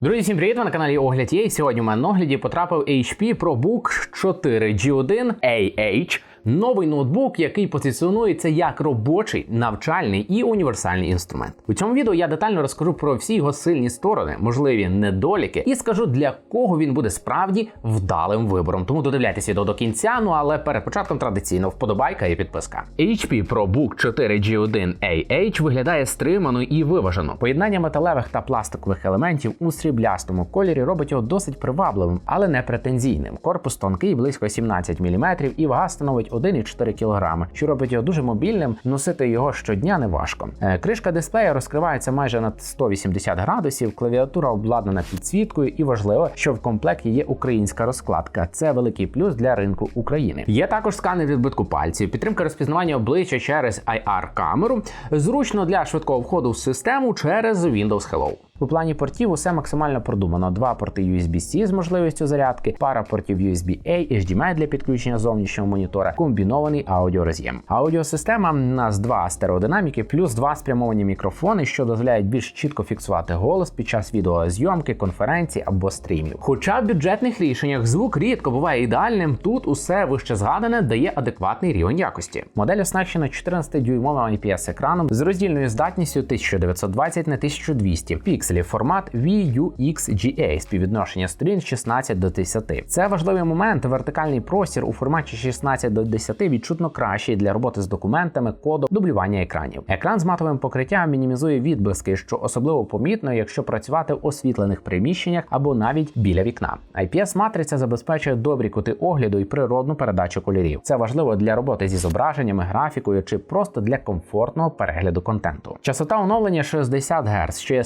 Друзі, всім привіт! Ви на каналі Огляд є. Сьогодні у мене на огляді потрапив HP ProBook 4 G1 AH. Новий ноутбук, який позиціонується як робочий, навчальний і універсальний інструмент. У цьому відео я детально розкажу про всі його сильні сторони, можливі недоліки, і скажу для кого він буде справді вдалим вибором. Тому додивляйтесь відео до кінця. Ну але перед початком традиційно вподобайка і підписка. HP ProBook 4 G1 AH виглядає стримано і виважено. Поєднання металевих та пластикових елементів у сріблястому кольорі робить його досить привабливим, але не претензійним. Корпус тонкий, близько 17 мм, і вага становить 1,4 кг, що робить його дуже мобільним. Носити його щодня не важко. Е, Кришка дисплея розкривається майже на 180 градусів. Клавіатура обладнана підсвіткою, і важливо, що в комплекті є українська розкладка. Це великий плюс для ринку України. Є також сканер відбитку пальців, підтримка розпізнавання обличчя через IR камеру. Зручно для швидкого входу в систему через Windows Hello. У плані портів усе максимально продумано: два порти USB-C з можливістю зарядки, пара портів USB-A, HDMI для підключення зовнішнього монітора, комбінований аудіороз'єм. Аудіосистема у нас два стереодинаміки, плюс два спрямовані мікрофони, що дозволяють більш чітко фіксувати голос під час відеозйомки, конференцій або стрімів. Хоча в бюджетних рішеннях звук рідко буває ідеальним, тут усе вище згадане дає адекватний рівень якості. Модель оснащена 14-дюймовим IPS екраном з роздільною здатністю 1920 на 1200 пікселів формат VUXGA співвідношення сторін 16 до 10. Це важливий момент. Вертикальний простір у форматі 16 до 10 відчутно кращий для роботи з документами, кодом, дублювання екранів. Екран з матовим покриттям мінімізує відблиски, що особливо помітно, якщо працювати в освітлених приміщеннях або навіть біля вікна. IPS-матриця забезпечує добрі кути огляду і природну передачу кольорів. Це важливо для роботи зі зображеннями, графікою чи просто для комфортного перегляду контенту. Частота оновлення 60 Гц, що є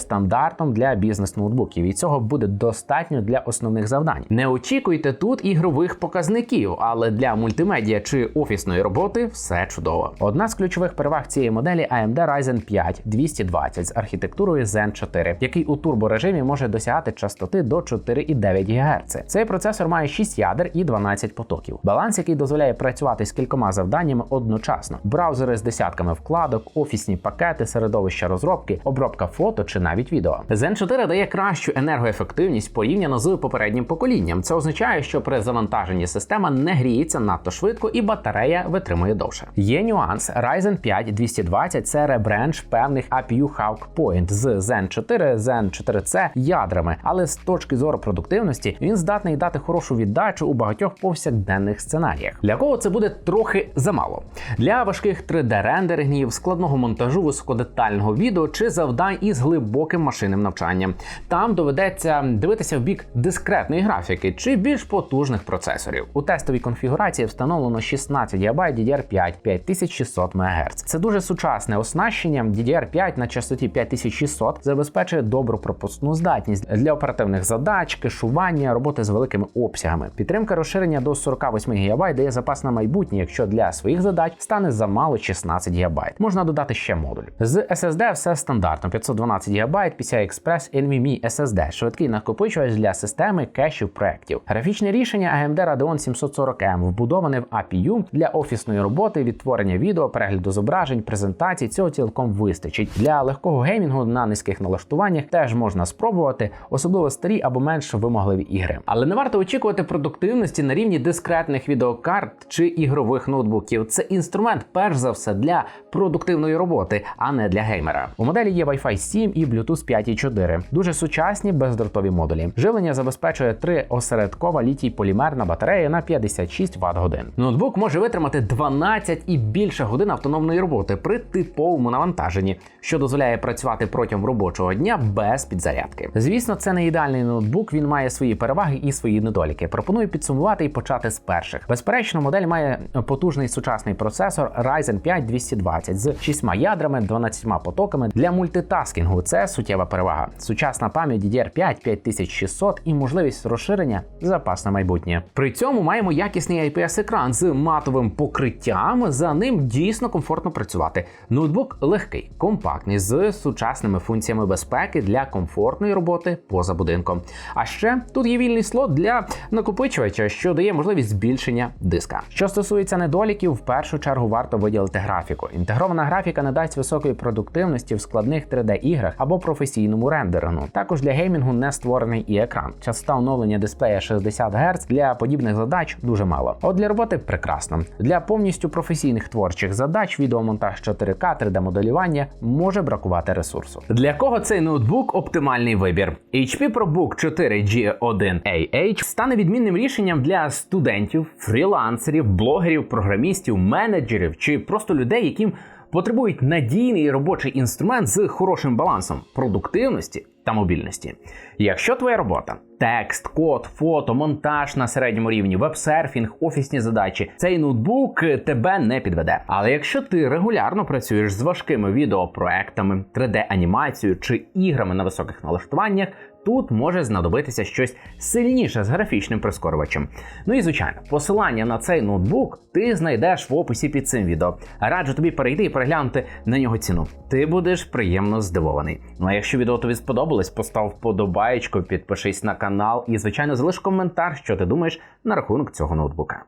стандартом для бізнес-ноутбуків, і цього буде достатньо для основних завдань. Не очікуйте тут ігрових показників, але для мультимедіа чи офісної роботи все чудово. Одна з ключових переваг цієї моделі AMD Ryzen 5 220 з архітектурою Zen 4, який у турборежимі може досягати частоти до 4,9 ГГц. Цей процесор має 6 ядер і 12 потоків. Баланс, який дозволяє працювати з кількома завданнями одночасно: браузери з десятками вкладок, офісні пакети, середовища розробки, обробка фото чи навіть відео. Zen 4 дає кращу енергоефективність порівняно з попереднім поколінням. Це означає, що при завантаженні система не гріється надто швидко і батарея витримує довше. Є нюанс: Ryzen 5 220 це ребрендж певних APU Hawk Point з Zen 4, Zen 4C ядрами, але з точки зору продуктивності він здатний дати хорошу віддачу у багатьох повсякденних сценаріях. Для кого це буде трохи замало? Для важких 3D-рендерингів, складного монтажу високодетального відео чи завдань із глибоким машинним навчанням. Там доведеться дивитися в бік дискретної графіки чи більш потужних процесорів. У тестовій конфігурації встановлено 16 ГБ DDR5 5600 МГц. Це дуже сучасне оснащення. DDR5 на частоті 5600 забезпечує добру пропускну здатність для оперативних задач, кешування, роботи з великими обсягами. Підтримка розширення до 48 ГБ дає запас на майбутнє, якщо для своїх задач стане замало 16 ГБ. Можна додати ще модуль. З SSD все стандартно: 512 ГБ PCI Express NVMe SSD, швидкий накопичувач для системи кешів проєктів. Графічне рішення AMD Radeon 740M вбудоване в APU для офісної роботи, відтворення відео, перегляду зображень, презентацій. Цього цілком вистачить. Для легкого геймінгу на низьких налаштуваннях теж можна спробувати, особливо старі або менш вимогливі ігри. Але не варто очікувати продуктивності на рівні дискретних відеокарт чи ігрових ноутбуків. Це інструмент, перш за все, для продуктивної роботи, а не для геймера. У моделі є Wi-Fi 7 і Bluetooth 5.4. Дуже сучасні бездротові модулі. Живлення забезпечує три осередкова літій полімерна батарея на 56 Вт годин. Ноутбук може витримати 12 і більше годин автономної роботи при типовому навантаженні, що дозволяє працювати протягом робочого дня без підзарядки. Звісно, це не ідеальний ноутбук. Він має свої переваги і свої недоліки. Пропоную підсумувати і почати з перших. Безперечно, модель має потужний сучасний процесор Ryzen 5 220 з 6 ядрами, 12 потоками для мультитаскінгу. Це суттєва перевага. Сучасна пам'ять DDR5 5600 і можливість розширення запас на майбутнє. При цьому маємо якісний IPS-екран з матовим покриттям. За ним дійсно комфортно працювати. Ноутбук легкий, компактний з сучасними функціями безпеки для комфортної роботи поза будинком. А ще тут є вільний слот для накопичувача, що дає можливість збільшення диска. Що стосується недоліків, в першу чергу варто виділити графіку. Інтегрована графіка не дасть високої продуктивності в складних 3D іграх або професійних професійному рендерингу. Також для геймінгу не створений і екран. Частота оновлення дисплея 60 Гц для подібних задач дуже мало. От для роботи прекрасно. Для повністю професійних творчих задач, відеомонтаж 4К, 3D-моделювання може бракувати ресурсу. Для кого цей ноутбук оптимальний вибір? HP ProBook 4G1AH стане відмінним рішенням для студентів, фрілансерів, блогерів, програмістів, менеджерів чи просто людей, яким потребують надійний робочий інструмент з хорошим балансом продуктивності та мобільності. Якщо твоя робота текст, код, фото, монтаж на середньому рівні, веб-серфінг, офісні задачі, цей ноутбук тебе не підведе. Але якщо ти регулярно працюєш з важкими відеопроектами, 3D-анімацією чи іграми на високих налаштуваннях, тут може знадобитися щось сильніше з графічним прискорювачем. Ну і звичайно, посилання на цей ноутбук ти знайдеш в описі під цим відео. Раджу тобі перейти і переглянути на нього ціну. Ти будеш приємно здивований. Ну а якщо відео тобі сподобалось, постав вподобаєчку, підпишись на канал і, звичайно, залиш коментар, що ти думаєш на рахунок цього ноутбука.